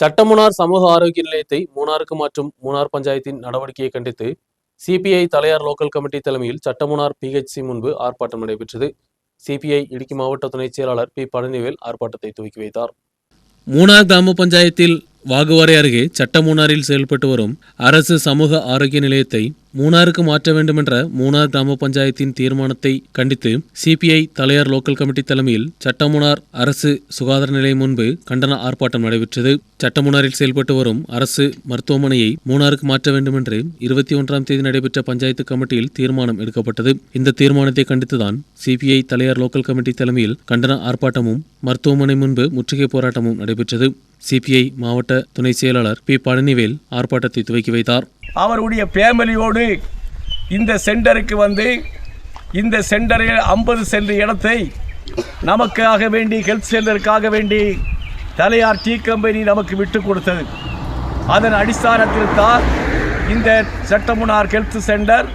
சட்டமுனார் சமூக ஆரோக்கிய நிலையத்தை மூணாருக்கு மாற்றும் மூணார் பஞ்சாயத்தின் நடவடிக்கையை கண்டித்து சிபிஐ தலையார் லோக்கல் கமிட்டி தலைமையில் சட்டமுனார் பிஹெச்சி முன்பு ஆர்ப்பாட்டம் நடைபெற்றது. சிபிஐ இடுக்கி மாவட்ட துணைச் செயலாளர் பி பழனிவேல் ஆர்ப்பாட்டத்தை துவக்கி வைத்தார். மூணார் கிராம பஞ்சாயத்தில் வாகுவாரை அருகே சட்டமுனாரில் செயல்பட்டு வரும் அரசு சமூக ஆரோக்கிய நிலையத்தை மூணாருக்கு மாற்ற வேண்டுமென்ற மூணார் கிராம பஞ்சாயத்தின் தீர்மானத்தை கண்டித்து சிபிஐ தலையார் லோக்கல் கமிட்டி தலைமையில் சட்டமுனார் அரசு சுகாதார நிலையம் முன்பு கண்டன ஆர்ப்பாட்டம் நடைபெற்றது. சட்டமுனாரில் செயல்பட்டு வரும் அரசு மருத்துவமனையை மூணாருக்கு மாற்ற வேண்டுமென்று இருபத்தி ஒன்றாம் தேதி நடைபெற்ற பஞ்சாயத்து கமிட்டியில் தீர்மானம் எடுக்கப்பட்டது. இந்த தீர்மானத்தை கண்டித்துதான் சிபிஐ தலையார் லோக்கல் கமிட்டி தலைமையில் கண்டன ஆர்ப்பாட்டமும் மருத்துவமனை முன்பு முற்றுகை போராட்டமும் நடைபெற்றது. சிபிஐ மாவட்ட துணை செயலாளர் பி. பழனிவேல் ஆர்ப்பாட்டத்தை துவக்கி வைத்தார். அவருடைய ஃபேமிலியோடு வந்து இந்த சென்டருக்கு வந்து இந்த சென்டரில் ஐம்பது சென்ட் இடத்தை நமக்காக வேண்டி ஹெல்த் சென்டருக்காக வேண்டி தலையார் டீ கம்பெனி நமக்கு விட்டு கொடுத்தது. அதன் அடிஸ்தானத்தில் தான் இந்த சட்டமுனார் ஹெல்த் சென்டர்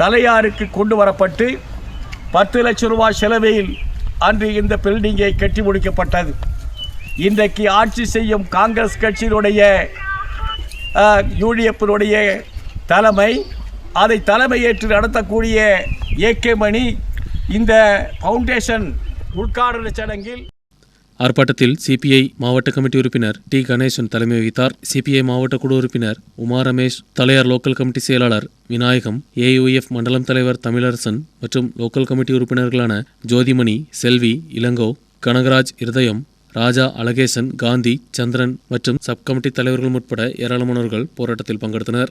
தலையாருக்கு கொண்டு வரப்பட்டு பத்து லட்சம் ரூபாய் செலவில் அன்று இந்த பில்டிங்கை கட்டி முடிக்கப்பட்டது. இன்றைக்கு ஆட்சி செய்யும் காங்கிரஸ் கட்சியினுடைய யூடிஎஃபினுடைய தலைமை அதை தலைமையேற்று நடத்தக்கூடிய ஏகே மணி இந்த ஃபவுண்டேஷன் உட்காடல் சடங்கில் ஆர்ப்பாட்டத்தில் சிபிஐ மாவட்ட கமிட்டி உறுப்பினர் டி கணேசன் தலைமை வகித்தார். சிபிஐ மாவட்ட குழு உறுப்பினர் உமா ரமேஷ் தலையார் லோக்கல் கமிட்டி செயலாளர் விநாயகம் ஏயுஎஃப் மண்டலம் தலைவர் தமிழரசன் மற்றும் லோக்கல் கமிட்டி உறுப்பினர்களான ஜோதிமணி செல்வி இளங்கோ கனகராஜ் இருதயம் ராஜா அழகேசன் காந்தி சந்திரன் மற்றும் சப் கமிட்டி தலைவர்கள் உட்பட ஏராளமானவர்கள் போராட்டத்தில் பங்கெடுத்தனர்.